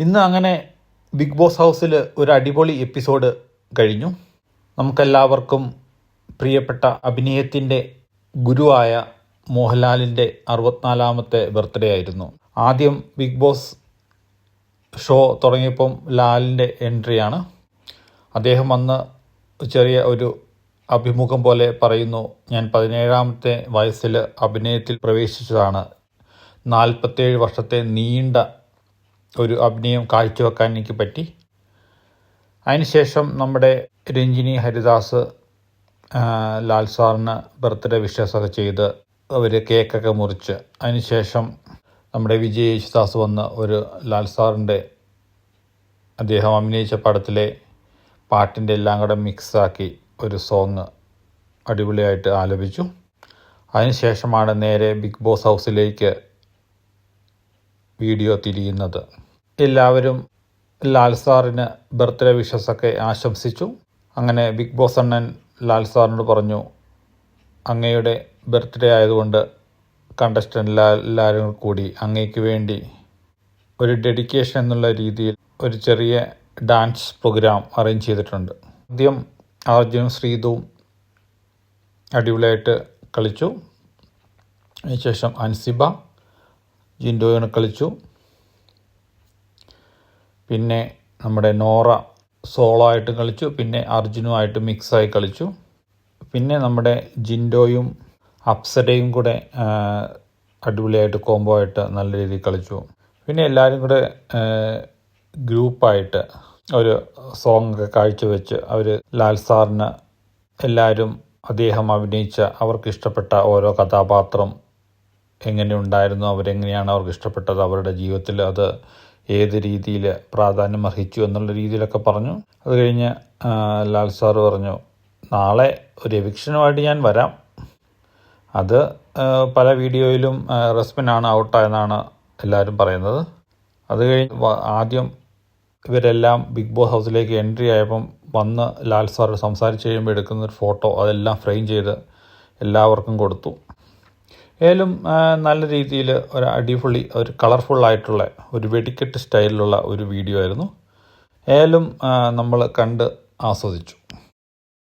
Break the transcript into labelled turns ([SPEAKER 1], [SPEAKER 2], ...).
[SPEAKER 1] ഇന്ന് അങ്ങനെ big boss ഹൗസിൽ ഒരു അടിപൊളി എപ്പിസോഡ് കഴിഞ്ഞു. നമുക്കെല്ലാവർക്കും പ്രിയപ്പെട്ട അഭിനയത്തിന്റെ ഗുരുവായ മോഹൻലാലിന്റെ അറുപത്തിനാലാമത്തെ ബർത്ത്ഡേ ആയിരുന്നു. ആദ്യം ബിഗ് ബോസ് ഷോ തുടങ്ങിയപ്പം ലാലിന്റെ എൻട്രിയാണ് അദ്ദേഹം വന്ന് ചെറിയ ഒരു അഭിമുഖം പോലെ പറയുന്നു ഞാൻ പതിനേഴാമത്തെ വയസ്സിൽ അഭിനയത്തിൽ പ്രവേശിച്ചതാണ്. നാൽപ്പത്തേഴ് വർഷത്തെ നീണ്ട ഒരു അഭിനയം കാഴ്ചവെക്കാൻ എനിക്ക് പറ്റി. അതിനുശേഷം നമ്മുടെ രഞ്ജിനി ഹരിദാസ് ലാൽ സാറിന് ബർത്ത്ഡേ വിഷസൊക്കെ ചെയ്ത് അവർ കേക്കൊക്കെ മുറിച്ച്. അതിനുശേഷം നമ്മുടെ വിജയ് യേശുദാസ് വന്ന് ഒരു ലാൽ സാറിന്റെ അദ്ദേഹം അഭിനയിച്ച പടത്തിലെ പാട്ടിന്റെ എല്ലാം കൂടെ മിക്സാക്കി ഒരു സോങ് അടിപൊളിയായിട്ട് ആലപിച്ചു. അതിനുശേഷമാണ് നേരെ ബിഗ് ബോസ് ഹൗസിലേക്ക് വീഡിയോ തിരിയുന്നത്. എല്ലാവരും ലാൽ സാറിന് ബർത്ത്ഡേ വിഷസൊക്കെ ആശംസിച്ചു. അങ്ങനെ ബിഗ് ബോസ് അണ്ണൻ ലാൽ സാറിനോട് പറഞ്ഞു അങ്ങയുടെ ബർത്ത്ഡേ ആയതുകൊണ്ട് കണ്ടസ്റ്റന്റ് എല്ലാവരും കൂടി അങ്ങയ്ക്ക് വേണ്ടി ഒരു ഡെഡിക്കേഷൻ എന്നുള്ള രീതിയിൽ ഒരു ചെറിയ ഡാൻസ് പ്രോഗ്രാം അറേഞ്ച് ചെയ്തിട്ടുണ്ട്. ആദ്യം അർജുനും ശ്രീതുവും അടിപൊളിയായിട്ട് കളിച്ചു. അതിനുശേഷം അൻസിബ ജിൻഡോയാണ് കളിച്ചു. പിന്നെ നമ്മുടെ നോറ സോളോ ആയിട്ട് കളിച്ചു. പിന്നെ അർജുനുമായിട്ട് മിക്സായി കളിച്ചു. പിന്നെ നമ്മുടെ ജിൻഡോയും അപ്സരയും കൂടെ അടിപൊളിയായിട്ട് കോംബോ ആയിട്ട് നല്ല രീതിയിൽ കളിച്ചു. പിന്നെ എല്ലാവരും കൂടെ ഗ്രൂപ്പായിട്ട് ഒരു സോങ് ഒക്കെ കാഴ്ചവെച്ച് അവർ ലാൽ സാറിന് എല്ലാവരും അദ്ദേഹം അഭിനയിച്ച അവർക്ക് ഇഷ്ടപ്പെട്ട ഓരോ കഥാപാത്രം എങ്ങനെ ഉണ്ടായിരുന്നു അവരെങ്ങനെയാണ് അവർക്ക് ഇഷ്ടപ്പെട്ടത് അവരുടെ ജീവിതത്തിൽ അത് ഏത് രീതിയിൽ പ്രാധാന്യം അർഹിച്ചു എന്നുള്ള രീതിയിലൊക്കെ പറഞ്ഞു. അത് കഴിഞ്ഞ് ലാൽ സാറ് പറഞ്ഞു നാളെ ഒരു എവിക്ഷനുമായിട്ട് ഞാൻ വരാം. അത് പല വീഡിയോയിലും റസ്മിനാണ് ഔട്ടായെന്നാണ് എല്ലാവരും പറയുന്നത്. അത് കഴിഞ്ഞ് ആദ്യം ഇവരെല്ലാം ബിഗ് ബോസ് ഹൗസിലേക്ക് എൻട്രി ആയപ്പം വന്ന് ലാൽ സാർ സംസാരിച്ച് കഴിയുമ്പോൾ എടുക്കുന്ന ഒരു ഫോട്ടോ അതെല്ലാം ഫ്രെയിം ചെയ്ത് എല്ലാവർക്കും കൊടുത്തു. ഏലും നല്ല രീതിയിൽ ഒരു അടിപൊളി ഒരു കളർഫുള്ളായിട്ടുള്ള ഒരു വെടിക്കെട്ട് സ്റ്റൈലിലുള്ള ഒരു വീഡിയോ ആയിരുന്നു. ഏലും നമ്മൾ കണ്ട് ആസ്വദിച്ചു.